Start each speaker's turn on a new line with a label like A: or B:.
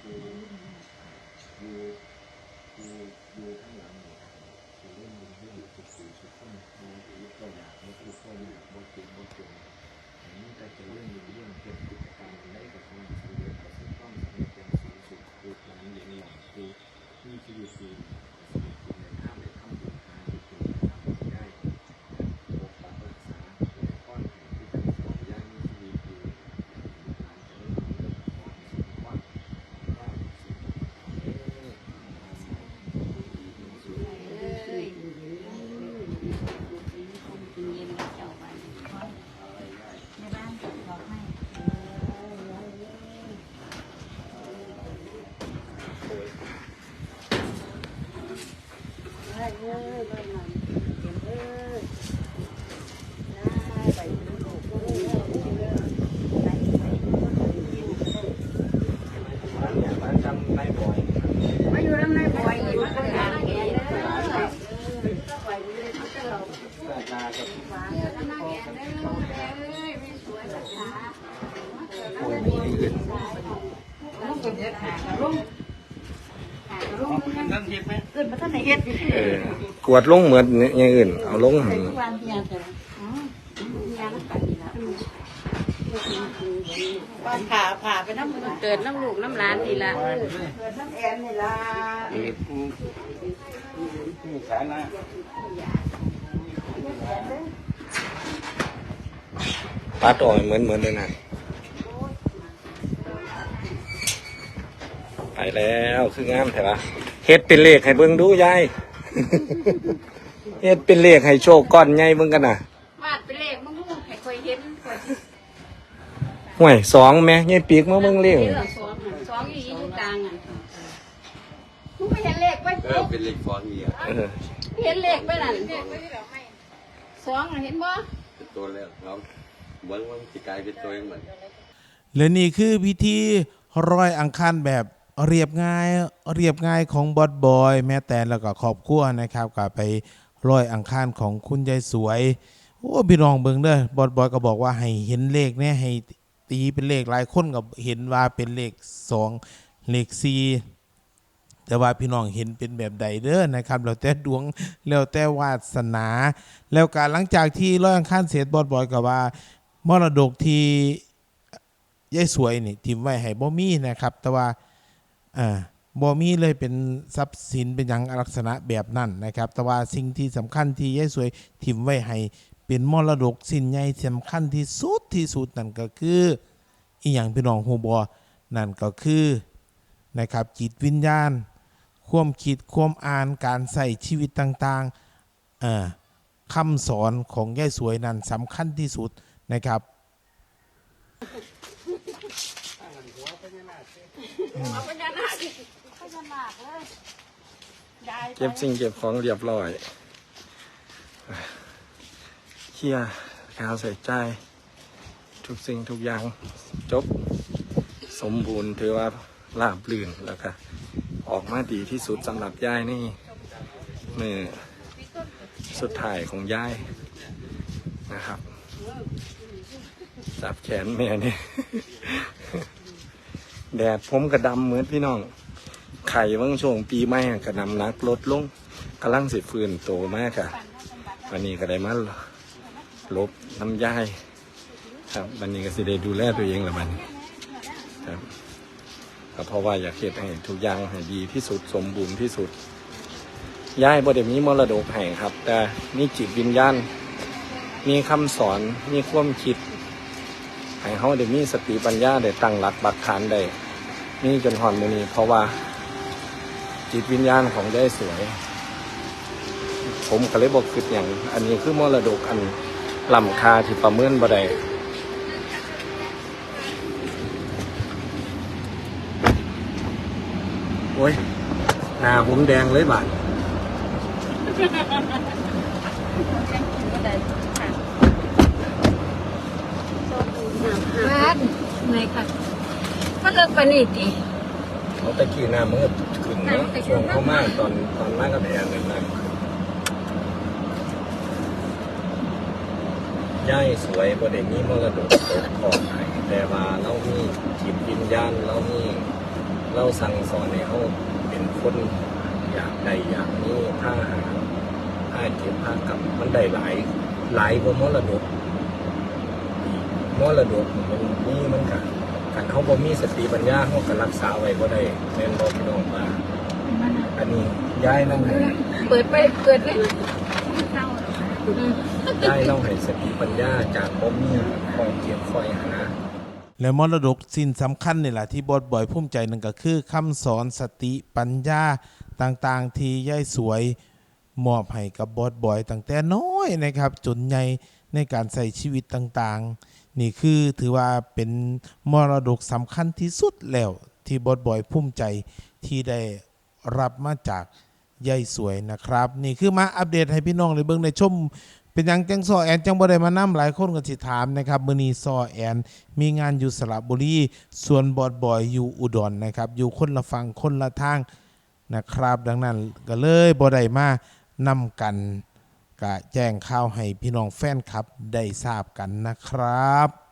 A: คืออยู่อ
B: ยู่อยู่ข้างหลังเนี่
A: ยคือเรื่อนยิ
C: งให้อยู่สุดสี่สุดข้นดูดูก็อย่างไม่ดูก็อยากบ่เก่
A: งบ่เก่
B: งอันนี้ก็จะเรื่องอยู่เรื่องเป็นกิจกา
A: รได้กับคนสำเร็จ วยมีอื่น
C: ลุงก็เฮ็ดหาลุงหาลุง
A: นั่นเห็นไหม
C: ขึ้นมาท่านไหนเฮ็ดอยู่ที่
A: เออกวดลงเหมือนอย่างอื่น เอาลงหัน
C: วันเพียงแต่อ๋อเพียแล้วกันแล้วบ้านผ่าผ่าไปน้ำเกิดน้ำลูกน้ำหลานนี่ละเกิดน้ำแอนนี่ละ
A: มีมีแขนนะปัดออกเหมือนเหมือนเลยนะ ไปแล้วคืองามใช่ปะเฮ็ดเป็นเลขให้เบิ่งดูยายเฮ็ดเป็นเลขให้โชคก้อนใหญ่เบิ่งกันน่ะ
C: วาดเป็นเลขมึงงูให้คอยเห็นคอย
A: ห่วยสองแม่ยายปีกมาเบิ่งเลข
C: เห็นเหรอสองหันสองอยู่อยู่กลางอะมึงไม่เห็นเลขไว้
D: เออเป็นเหล็กฟอนเมีย
A: เออ
C: เห็นเลขไปนั่นสองน่ะเห็นบ่
D: เป็นตัวแล้วเราเบิ้งว่ามันจะกลายเป็นตัวเองเหมือน
E: และนี่คือพิธีร้อยอังคารแบบ เรียบง่ายเรียบง่ายของบอสบอย แม่แตนแล้วก็ครอบครัวนะครับก็ไปร้อยอังคารของคุณยายสวยโอ้พี่น้องเบิ่งเด้อบอสบอยก็บอกว่าให้เห็นเลขเนี่ยให้ตีเป็นเลขหลายคนก็เห็นว่าเป็นเลขสองเลขสี่แต่ว่าพี่น้องเห็นเป็นแบบใดเด้อนะครับแล้วแต่ดวงแล้วแต่วาสนา แล้วการหลังจากที่ร้อยอังคารเสร็จบอสบอยก็ว่ามรดกที่ยายสวยนี่ทิมไว้ให้บ่มีนะครับ แต่ว่า อ่าบ่มีเลยเป็นทรัพย์สินเป็นอย่างลักษณะแบบนั้นนะครับ แต่ว่าสิ่งที่สำคัญที่ยายสวยทิมไว้ให้เป็นมรดกสินใหญ่สำคัญที่สุดที่สุดนั่นก็คืออีหยังพี่น้องฮูบ่นั่นก็คือนะครับจิตวิญญาณ ความคิดความอ่านการใส่ชีวิตต่างๆคำสอนของยายสวยนั้นสำคัญที่สุดนะครับ
C: เก็
A: บสิ่งเก็บของเรียบร้อยเคลียร์ข่าวใส่ใจ ทุกสิ่งทุกอย่างจบสมบูรณ์ถือว่าลาบลื่นแล้วก็ออกมาดีที่สุดสำหรับยายนี่มือสุดท้ายของยายนะครับ จับแขนแม่นี่ แดดผมกระดำเหมือนพี่น้อง ไข่บางช่วงปีใหม่กระนำนักลดลงกำลังสิฟื้นโตมากค่ะ วันนี้ก็ได้มาลบน้ำย่ายครับวันนี้ก็สิได้ดูแลตัวเองละมันครับก็เพราะว่าอยากเฮ็ดให้ทุกอย่างให้ดีที่สุดสมบูรณ์ที่สุดย่ายบ่ได้มีมรดกให้ครับ แต่มีจิตวิญญาณมีคำสอนมีความคิด ให้เขาได้มีสติปัญญาได้ตั้งหลักบักฐานได้นี่จนหอนมือนี้เพราะว่า จิตวิญญาณของยายสวย ผมก็เลยบอกคืออย่าง อันนี้คือมรดกอันลำคาที่ประเมินบ่ได้โอ้ยหน้าผมแดงเลยบาด
C: บ้าน ไหนค่ะมันเลิกไปนี่ดิ
A: เขาตะกี้หน้ามืดขึ้นเนาะช่วงเข้ามาตอนตอนมากับแอนนั่นนะย่ายสวยบ่ได้มีมรดกตกทอดให้แต่ว่าเรามีจิตวิญญาณเรามีเราสั่งสอนให้เขาเป็นคนอยากได้อยากนี้ผ้าหาผ้าเก็บผ้ากลับมันได้หลายหลายกว่ามรดกอีก มรดกมันนี่มันกันกันเขาบ่มีสติปัญญาเขาก็รักษาไว้บ่ได้แม่นบ่พี่น้องว่าอันนี้ย้ายนั่งให้
C: เปิดไปเปิดเลย
A: ย้ายเล่าให้สติปัญญาจากบ่มีคอยเก็บคอยหา
E: และมรดกสิ่งสำคัญนี่แหละที่บอสบอยภูมิใจนั่นก็คือคำสอนสติปัญญาต่างๆ ที่ย่ายสวยมอบให้กับบอสบอยตั้งแต่น้อยนะครับ จนใหญ่ ในการใส่ชีวิตต่างๆ นี่คือถือว่าเป็นมรดกสำคัญที่สุดแล้วที่บอสบอยภูมิใจที่ได้รับมาจากยายสวยนะครับ นี่คือมาอัปเดตให้พี่น้องได้เบิ่งในชม เป็นยังจังซอแอนจังบ่ได้มานํหลายคนก็สิถามนะครับมื้อนี้ซอแอน มีงานอยู่สระบุรี ส่วนบอดบอยอยู่อุดรนะครับ อยู่คนละฝั่งคนละทางนะครับ ดังนั้นก็เลยบ่ได้มานำกัน ก็แจ้งข่าวให้พี่น้องแฟนคลับได้ทราบกันนะครับ